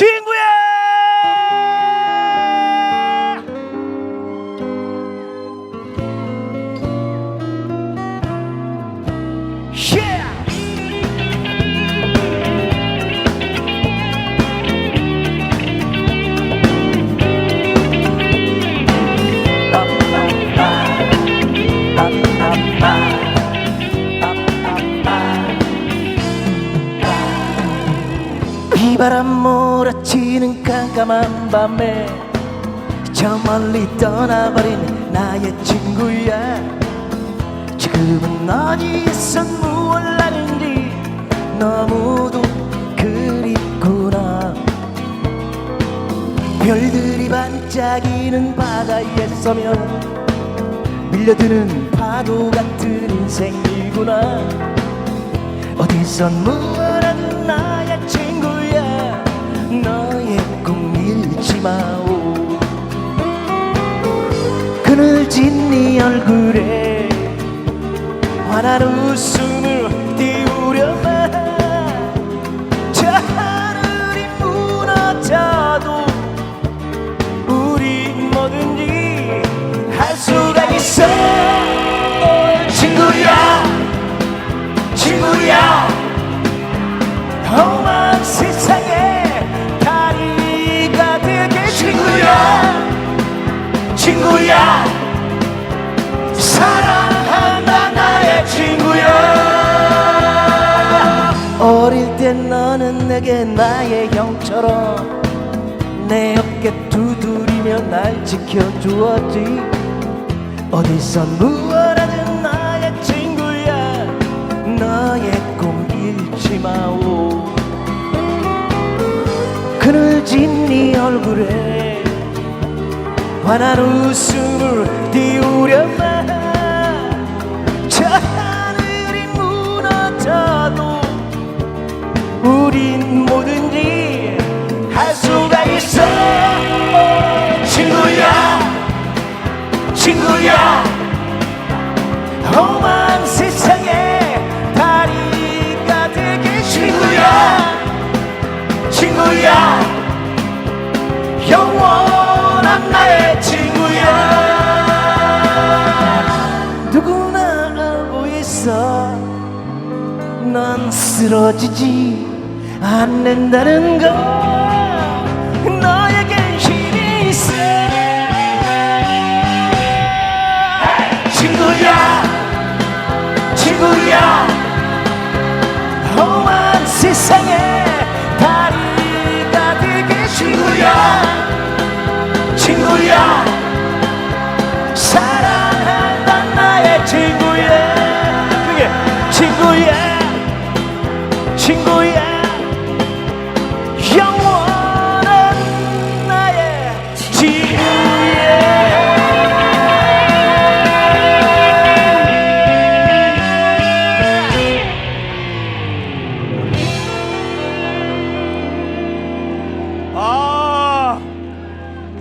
친구야 비바람 몰아치는 깜깜한 밤에 저 멀리 떠나버린 나의 친구야. 지금은 어디서 무얼 하는지 너무도 그립구나. 별들이 반짝이는 바다에 서면 밀려드는 파도 같은 인생이구나. 어디선 무얼 얼굴에 환한 웃음 너는 내게 나의 형처럼 내 어깨 두드리며 날 지켜주었지. 어디서 무엇하든 나의 친구야? 너의 꿈 잃지 마오. 그늘진 네 얼굴에 환한 웃음을 띄우려봐 친구야 험한 세상에 다리가 되게 친구야 친구야 영원한 나의 친구야 누구나 알고 있어. 넌 쓰러지지 않는다는 걸